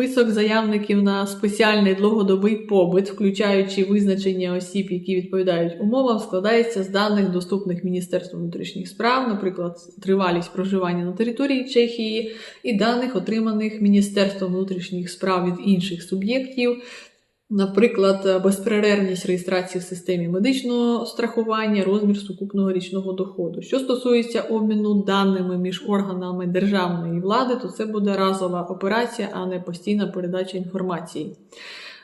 Список заявників на спеціальний довгодобий побит, включаючи визначення осіб, які відповідають умовам, складається з даних, доступних Міністерству внутрішніх справ, наприклад, тривалість проживання на території Чехії, і даних, отриманих Міністерством внутрішніх справ від інших суб'єктів. Наприклад, безперервність реєстрації в системі медичного страхування, розмір сукупного річного доходу. Що стосується обміну даними між органами державної влади, то це буде разова операція, а не постійна передача інформації.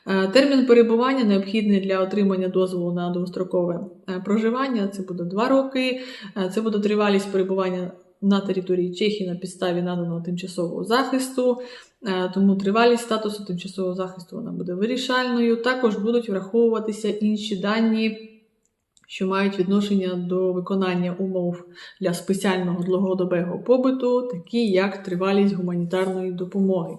Е, Термін перебування необхідний для отримання дозволу на довгострокове е, проживання. Це буде 2 роки. Е, Це буде тривалість перебування на території Чехії на підставі наданого тимчасового захисту. Е, Тому тривалість статусу тимчасового захисту вона буде вирішальною. Також будуть враховуватися інші дані, що мають відношення до виконання умов для спеціального довгодобого побиту, такі як тривалість гуманітарної допомоги.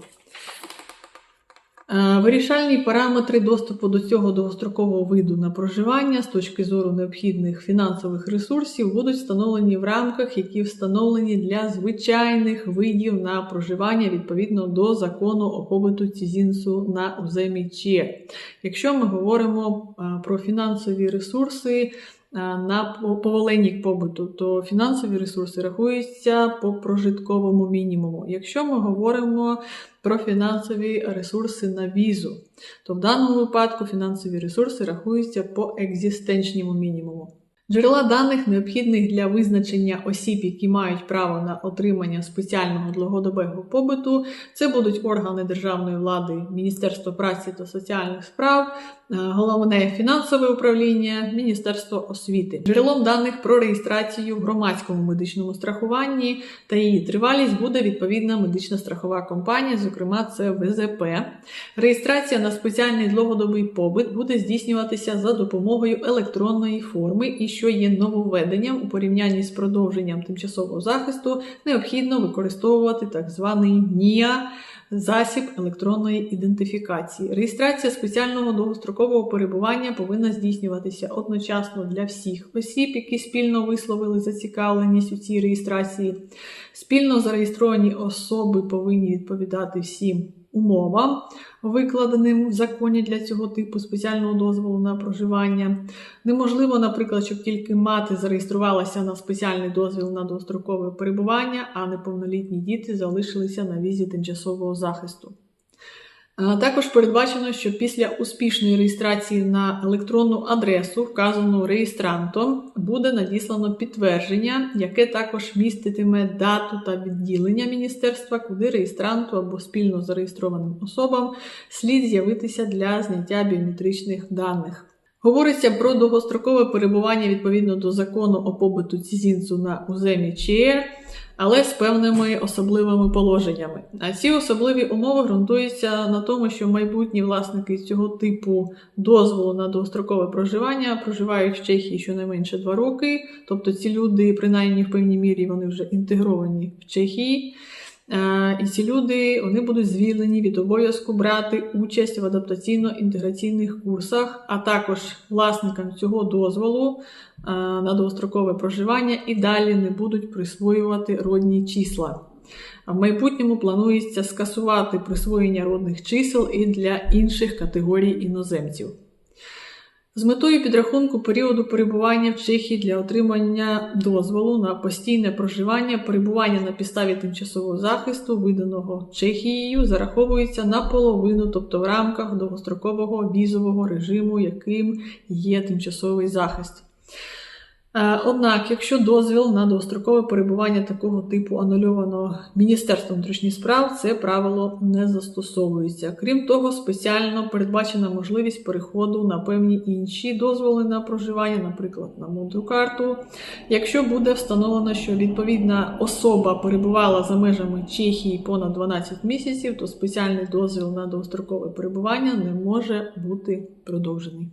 Е, Вирішальні параметри доступу до цього довгострокового виду на проживання з точки зору необхідних фінансових ресурсів будуть встановлені в рамках, які встановлені для звичайних видів на проживання відповідно до закону о побиту цізінсу на уземі ЧЕ. Якщо ми говоримо е, про фінансові ресурси на по- поволенник побуту, то фінансові ресурси рахуються по прожитковому мінімуму. Якщо ми говоримо про фінансові ресурси на візу, то в даному випадку фінансові ресурси рахуються по екзистенчному мінімуму. Джерела даних, необхідних для визначення осіб, які мають право на отримання спеціального довгодобового побиту, це будуть органи державної влади, Міністерство праці та соціальних справ, е, головне фінансове управління, Міністерство освіти. Джерелом даних про реєстрацію в громадському медичному страхуванні та її тривалість буде відповідна медична страхова компанія, зокрема це ВЗП. Реєстрація на спеціальний довгодобий побит буде здійснюватися за допомогою електронної форми, і що є нововведенням у порівнянні з продовженням тимчасового захисту, необхідно використовувати так званий НІА засіб електронної ідентифікації. Реєстрація спеціального довгострокового перебування повинна здійснюватися одночасно для всіх осіб, які спільно висловили зацікавленість у цій реєстрації. Спільно зареєстровані особи повинні відповідати всім умовам, викладеним в законі для цього типу спеціального дозволу на проживання. Неможливо, наприклад, щоб тільки мати зареєструвалася на спеціальний дозвіл на довгострокове перебування, а неповнолітні діти залишилися на візі тимчасового захисту. Також передбачено, що після успішної реєстрації на електронну адресу, вказану реєстрантом, буде надіслано підтвердження, яке також міститиме дату та відділення міністерства, куди реєстранту або спільно зареєстрованим особам слід з'явитися для зняття біометричних даних. Говориться про довгострокове перебування відповідно до закону о побиту цізінцу на уземі ЧР, але з певними особливими положеннями. А ці особливі умови ґрунтуються на тому, що майбутні власники цього типу дозволу на довгострокове проживання проживають в Чехії щонайменше два роки. Тобто ці люди, принаймні в певній мірі, вони вже інтегровані в Чехії. Е, І ці люди вони будуть звільнені від обов'язку брати участь в адаптаційно-інтеграційних курсах, а також власникам цього дозволу е, на довгострокове проживання і далі не будуть присвоювати родні числа. В майбутньому планується скасувати присвоєння родних чисел і для інших категорій іноземців. З метою підрахунку періоду перебування в Чехії для отримання дозволу на постійне проживання, перебування на підставі тимчасового захисту, виданого Чехією, зараховується наполовину, тобто в рамках довгострокового візового режиму, яким є тимчасовий захист. Е, Однак, якщо дозвіл на довгострокове перебування такого типу анульовано Міністерством внутрішніх справ, це правило не застосовується. Крім того, спеціально передбачена можливість переходу на певні інші дозволи на проживання, наприклад, на мудру карту. Якщо буде встановлено, що відповідна особа перебувала за межами Чехії понад 12 місяців, то спеціальний дозвіл на довгострокове перебування не може бути продовжений.